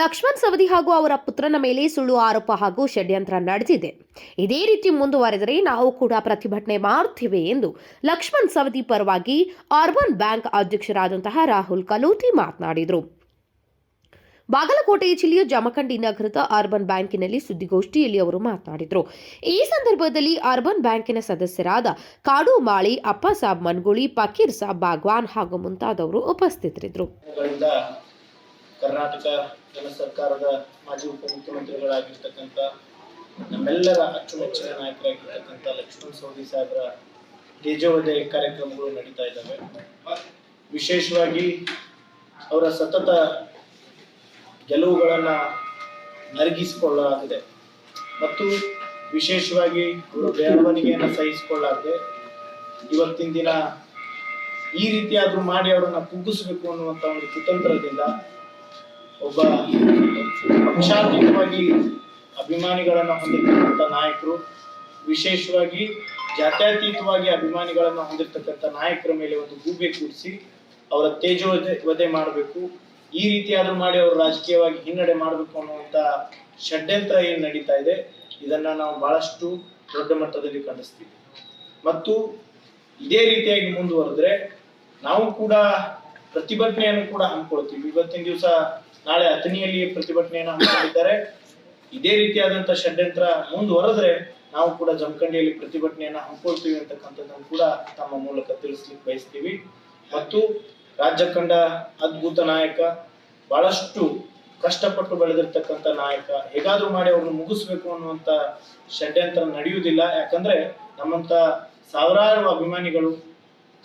ಲಕ್ಷ್ಮಣ್ ಸವದಿ ಹಾಗೂ ಅವರ ಪುತ್ರನ ಮೇಲೆ ಸುಳ್ಳು ಆರೋಪ ಹಾಗೂ ಷಡ್ಯಂತ್ರ ನಡೆದಿದೆ. ಇದೇ ರೀತಿ ಮುಂದುವರೆದರೆ ನಾವು ಕೂಡ ಪ್ರತಿಭಟನೆ ಮಾಡುತ್ತೇವೆ ಎಂದು ಲಕ್ಷ್ಮಣ್ ಸವದಿ ಪರವಾಗಿ ಅರ್ಬನ್ ಬ್ಯಾಂಕ್ ಅಧ್ಯಕ್ಷರಾದಂತಹ ರಾಹುಲ್ ಕಲೋತಿ ಮಾತನಾಡಿದರು. ಬಾಗಲಕೋಟೆ ಜಿಲ್ಲೆಯ ಜಮಖಂಡಿ ನಗರದ ಅರ್ಬನ್ ಬ್ಯಾಂಕಿನಲ್ಲಿ ಸುದ್ದಿಗೋಷ್ಠಿಯಲ್ಲಿ ಅವರು ಮಾತನಾಡಿದರು. ಈ ಸಂದರ್ಭದಲ್ಲಿ ಅರ್ಬನ್ ಬ್ಯಾಂಕಿನ ಸದಸ್ಯರಾದ ಕಾಡು ಮಾಳಿ ಅಪ್ಪಸಾಬ್ ಮನ್ಗುಳಿ ಪಕೀರ್ ಸಾಬ್ ಬಾಗ್ವಾನ್ ಹಾಗೂ ಮುಂತಾದವರು ಉಪಸ್ಥಿತರಿದ್ದರು. ಕರ್ನಾಟಕ ಜನ ಸರ್ಕಾರದ ಮಾಜಿ ಉಪಮುಖ್ಯಮಂತ್ರಿಗಳಾಗಿರ್ತಕ್ಕಂಥ ನಮ್ಮೆಲ್ಲರ ಅಚ್ಚುಮೆಚ್ಚಿನ ನಾಯಕರಾಗಿರ್ತಕ್ಕಂಥ ಲಕ್ಷ್ಮಣ್ ಸವದಿ ಸಾಹೇಬರ ತೇಜೋವಧೆ ಕಾರ್ಯಕ್ರಮಗಳು ನಡೀತಾ ಇದ್ದಾವೆ. ವಿಶೇಷವಾಗಿ ಅವರ ಸತತ ಗೆಲುವುಗಳನ್ನ ನರಗಿಸಿಕೊಳ್ಳಲಾಗಿದೆ. ಮತ್ತು ವಿಶೇಷವಾಗಿ ಅವರ ಬೆಳವಣಿಗೆಯನ್ನು ಸಹಿಸಿಕೊಳ್ಳಲಾಗಿದೆ. ಇವತ್ತಿನ ದಿನ ಈ ರೀತಿಯಾದರೂ ಮಾಡಿ ಅವರನ್ನ ಕುಗ್ಗಿಸಬೇಕು ಅನ್ನುವಂತ ಒಂದು ಕುತಂತ್ರದಿಂದ ಒಬ್ಬ ಪಕ್ಷಾತೀತವಾಗಿ ಅಭಿಮಾನಿಗಳನ್ನು ಹೊಂದಿರ್ತಕ್ಕಂಥ ನಾಯಕರು, ವಿಶೇಷವಾಗಿ ಜಾತ್ಯತೀತವಾಗಿ ಅಭಿಮಾನಿಗಳನ್ನು ಹೊಂದಿರತಕ್ಕಂಥ ನಾಯಕರ ಮೇಲೆ ಒಂದು ಗೂಬೆ ಕೂಡಿಸಿ ಅವರ ತೇಜೋದೆ ವಧೆ ಮಾಡಬೇಕು. ಈ ರೀತಿಯಾದ್ರೂ ಮಾಡಿ ಅವರು ರಾಜಕೀಯವಾಗಿ ಹಿನ್ನಡೆ ಮಾಡಬೇಕು ಅನ್ನುವಂತ ಷಡ್ಯಂತ್ರ ಏನು ನಡೀತಾ ಇದೆ, ಇದನ್ನ ನಾವು ಬಹಳಷ್ಟು ದೊಡ್ಡ ಮಟ್ಟದಲ್ಲಿ ಖಂಡಿಸ್ತೀವಿ. ಮತ್ತು ಇದೇ ರೀತಿಯಾಗಿ ಮುಂದುವರೆದ್ರೆ ನಾವು ಕೂಡ ಪ್ರತಿಭಟನೆಯನ್ನು ಕೂಡ ಹಮ್ಮಿಕೊಳ್ತೀವಿ ಇವತ್ತಿನ ದಿವಸ ನಾಳೆ ಅಥಣಿಯಲ್ಲಿ ಪ್ರತಿಭಟನೆಯನ್ನು ಹಮ್ಮಿಕೊಂಡಿದ್ದಾರೆ. ಇದೇ ರೀತಿಯಾದಂತ ಷಡ್ಯಂತ್ರ ಮುಂದುವರೆದ್ರೆ ನಾವು ಕೂಡ ಜಮಖಂಡಿಯಲ್ಲಿ ಪ್ರತಿಭಟನೆಯನ್ನ ಹಮ್ಮಿಕೊಳ್ತೀವಿ ಅಂತಕ್ಕಂಥದ್ದನ್ನು ಕೂಡ ತಮ್ಮ ಮೂಲಕ ತಿಳಿಸ್ಲಿಕ್ಕೆ ಬಯಸ್ತೀವಿ. ಮತ್ತು ರಾಜ್ಯ ಕಂಡ ಅದ್ಭುತ ನಾಯಕ, ಬಹಳಷ್ಟು ಕಷ್ಟಪಟ್ಟು ಬೆಳೆದಿರ್ತಕ್ಕಂಥ ನಾಯಕ, ಹೇಗಾದ್ರೂ ಮಾಡಿ ಅವ್ರನ್ನ ಮುಗಿಸ್ಬೇಕು ಅನ್ನುವಂತ ಷಡ್ಯಂತ್ರ ನಡೆಯುವುದಿಲ್ಲ. ಯಾಕಂದ್ರೆ ನಮ್ಮಂತ ಸಾವಿರಾರು ಅಭಿಮಾನಿಗಳು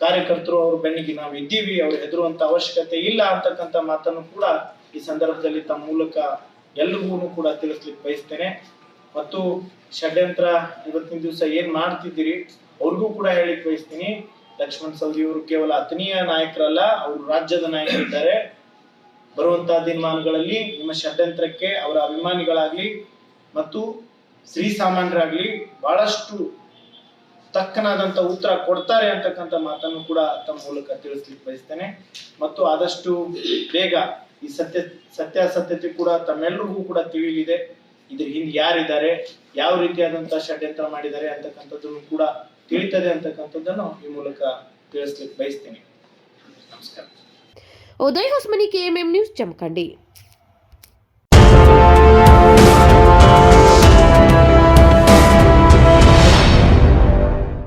ಕಾರ್ಯಕರ್ತರು ಅವ್ರ ಬೆನ್ನಿಗೆ ನಾವು ಇದ್ದೀವಿ, ಅವ್ರು ಹೆದರುವಂತ ಅವಶ್ಯಕತೆ ಇಲ್ಲ ಅಂತಕ್ಕಂಥ ಮಾತನ್ನು ಕೂಡ ಈ ಸಂದರ್ಭದಲ್ಲಿ ತಮ್ಮ ಮೂಲಕ ಎಲ್ರಿಗೂ ಕೂಡ ತಿಳಿಸ್ಲಿಕ್ಕೆ ಬಯಸ್ತೇನೆ. ಮತ್ತು ಷಡ್ಯಂತ್ರ ಇವತ್ತಿನ ದಿವಸ ಏನ್ ಮಾಡ್ತಿದ್ದೀರಿ ಅವ್ರಿಗೂ ಕೂಡ ಹೇಳಿಕ್ ಬಯಸ್ತೀನಿ. ಲಕ್ಷ್ಮಣ್ ಸವದಿ ಅವರು ಕೇವಲ ಅತನೀಯ ನಾಯಕರಲ್ಲ, ಅವರು ರಾಜ್ಯದ ನಾಯಕರಿದ್ದಾರೆ. ಬರುವಂತಹ ದಿನಮಾನಗಳಲ್ಲಿ ನಿಮ್ಮ ಷಡ್ಯಂತ್ರಕ್ಕೆ ಅವರ ಅಭಿಮಾನಿಗಳಾಗ್ಲಿ ಮತ್ತು ಶ್ರೀ ಸಾಮಾನ್ಯರಾಗ್ಲಿ ಬಹಳಷ್ಟು ತಕ್ಕನಾದಂತ ಉತ್ತರ ಕೊಡ್ತಾರೆ ಅಂತಕ್ಕಂಥ ಮಾತನ್ನು ಕೂಡ ತಮ್ಮ ಮೂಲಕ ತಿಳಿಸ್ಲಿಕ್ಕೆ ಬಯಸ್ತೇನೆ. ಮತ್ತು ಆದಷ್ಟು ಬೇಗ ಈ ಸತ್ಯ, ಸತ್ಯಾಸತ್ಯತೆ ಕೂಡ ತಮ್ಮೆಲ್ಲರಿಗೂ ಕೂಡ ತಿಳಿಯಲಿದೆ ಇದ್ರ ಹಿಂದೆ ಯಾರಿದ್ದಾರೆ, ಯಾವ ರೀತಿಯಾದಂತಹ ಷಡ್ಯಂತ್ರ ಮಾಡಿದ್ದಾರೆ ಅಂತಕ್ಕಂಥದ್ದನ್ನು ಕೂಡ ತಿಳಿತದೆ ಅಂತಕ್ಕಂಥದ್ದನ್ನು ಈ ಮೂಲಕ ತಿಳಿಸ್ಲಿಕ್ಕೆ ಬಯಸ್ತೇನೆ. ನಮಸ್ಕಾರ. Uday Hosmani KMM news Jamkhandi.